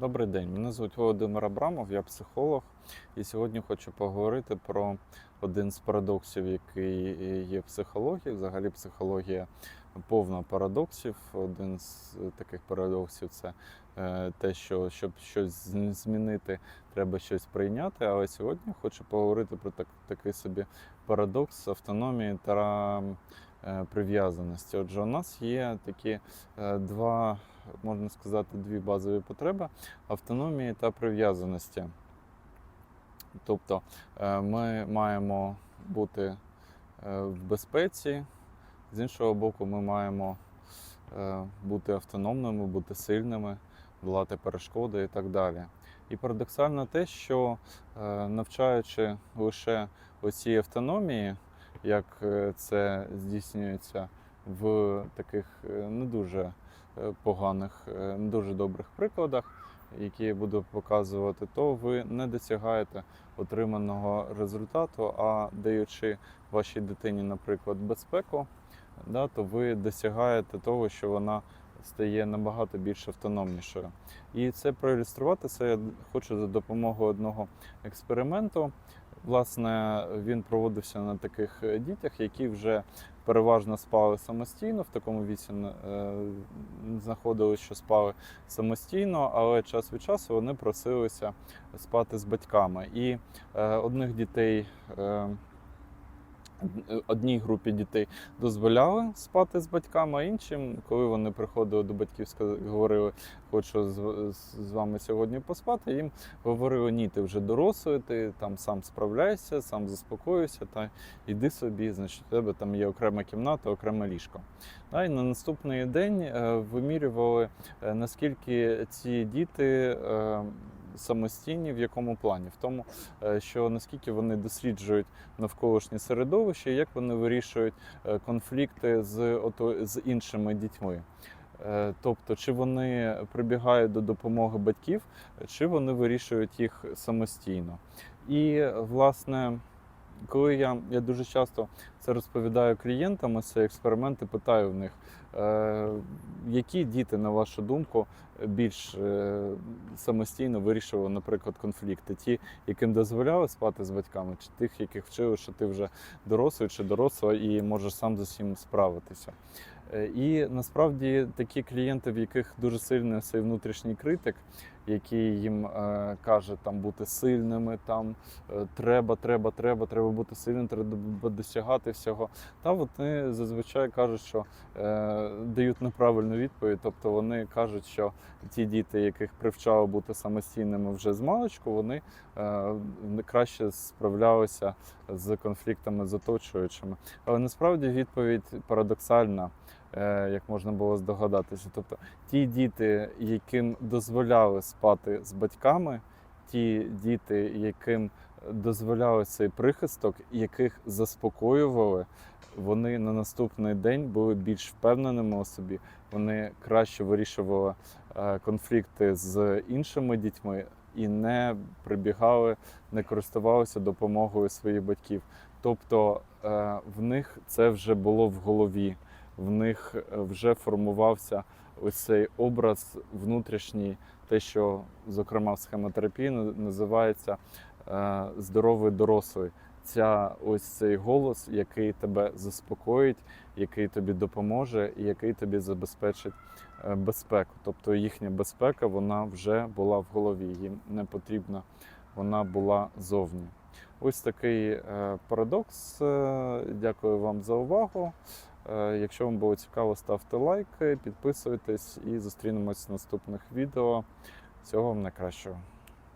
Добрий день, мене звуть Володимир Абрамов, я психолог, і сьогодні хочу поговорити про один з парадоксів, який є в психології. Взагалі, психологія повна парадоксів. Один з таких парадоксів це е, те, що щоб щось змінити, треба щось прийняти. Але сьогодні хочу поговорити про так, такий собі парадокс автономії та прив'язаності. Отже, у нас є такі е, два, можна сказати, дві базові потреби автономії та прив'язаності. Тобто е, ми маємо бути е, в безпеці, з іншого боку, ми маємо е, бути автономними, бути сильними, долати перешкоди і так далі. І парадоксально те, що е, навчаючи лише оцій автономії, як е, це здійснюється в таких е, не дуже е, поганих, не дуже добрих прикладах, які я буду показувати, то ви не досягаєте отриманого результату, а даючи вашій дитині, наприклад, безпеку, да, то ви досягаєте того, що вона стає набагато більш автономнішою. І це проілюструвати це я хочу за допомогою одного експерименту. Власне, він проводився на таких е, дітях, які вже переважно спали самостійно, в такому віці е, знаходилися, що спали самостійно, але час від часу вони просилися спати з батьками. І е, одних дітей. Одній групі дітей дозволяли спати з батьками, а іншим, коли вони приходили до батьків, говорили, хочу з, вами сьогодні поспати, їм говорили, ні, ти вже дорослий, ти там сам справляйся, сам заспокоюйся, та йди собі, значить, у тебе там є окрема кімната, окреме ліжко. Та, і на наступний день е, вимірювали, е, наскільки ці діти е, самостійні, в якому плані, в тому, е, що наскільки вони досліджують навколишнє середовище, як вони вирішують е, конфлікти з, з іншими дітьми. Е, Тобто, чи вони прибігають до допомоги батьків, чи вони вирішують їх самостійно. І, власне, коли я, я дуже часто це розповідаю клієнтам, ці експерименти, питаю в них, е, які діти, на вашу думку, більш е, самостійно вирішували, наприклад, конфлікти? Ті, яким дозволяли спати з батьками, чи тих, яких вчили, що ти вже дорослий чи доросла і можеш сам з усім справитися. Е, І насправді такі клієнти, в яких дуже сильний цей внутрішній критик, який їм е, каже там бути сильними, там е, треба, треба, треба, треба бути сильним, треба досягати всього. Та вони зазвичай кажуть, що е, дають неправильну відповідь. Тобто вони кажуть, що ті діти, яких привчали бути самостійними вже з маличку, вони е, краще справлялися з конфліктами з оточуючими. Але насправді відповідь парадоксальна, як можна було здогадатися. Тобто ті діти, яким дозволяли спати з батьками, ті діти, яким дозволяли цей прихисток, яких заспокоювали, вони на наступний день були більш впевненими у собі. Вони краще вирішували е, конфлікти з іншими дітьми і не прибігали, не користувалися допомогою своїх батьків. Тобто е, в них це вже було в голові, в них е, вже формувався ось цей образ внутрішній, те, що, зокрема, в схемотерапії називається е, здоровий дорослий. Ця ось цей голос, який тебе заспокоїть, який тобі допоможе, і який тобі забезпечить е, безпеку. Тобто їхня безпека вона вже була в голові, їм не потрібна, вона була зовні. Ось такий парадокс. Дякую вам за увагу. Е, Якщо вам було цікаво, ставте лайки, підписуйтесь і зустрінемось в наступних відео. Всього вам найкращого.